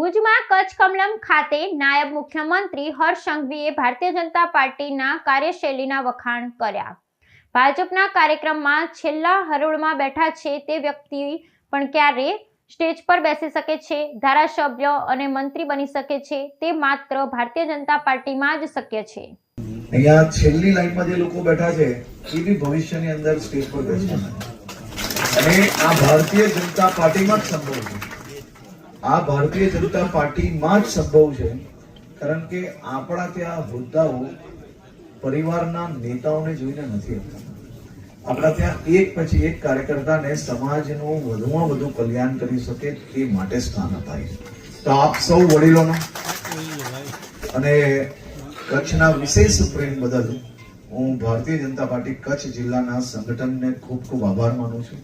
ભુજમાં કચ્છ કમલમ ખાતે નાયબ મુખ્યમંત્રી હર્ષ સંઘવીએ ભારતીય જનતા પાર્ટીના કાર્યશૈલીના વખાણ કર્યા. ભાજપના કાર્યક્રમમાં છેલ્લા હરોળમાં બેઠા છે તે વ્યક્તિ પણ ક્યારે સ્ટેજ પર બેસી શકે છે, ધારાસભ્ય અને મંત્રી બની શકે છે તે માત્ર ભારતીય જનતા પાર્ટીમાં જ શક્ય છે. અહીંયા છેલ્લી લાઈનમાં જે લોકો બેઠા છે, એ બી ભવિષ્યની અંદર સ્ટેજ પર બેસવાના અને આ ભારતીય જનતા પાર્ટીમાં જ સંભવ છે. આ ભારતીય જનતા પાર્ટીમાં જ સંભવ છે. કારણ કે આપણા ત્યાં હોદ્દાઓ પરિવારના નેતાઓને જોઈને નથી આપણા ત્યાં એક પછી એક કાર્યકર્તાને સમાજનું વધુમાં વધુ કલ્યાણ કરી શકે તે માટે સ્થાન અપાય તો આપ સૌ વડીલોનો અને કચ્છના વિશેષ પ્રેમ બદલ હું ભારતીય જનતા પાર્ટી કચ્છ જિલ્લાના સંગઠનને ખૂબ ખૂબ આભાર માનું છું.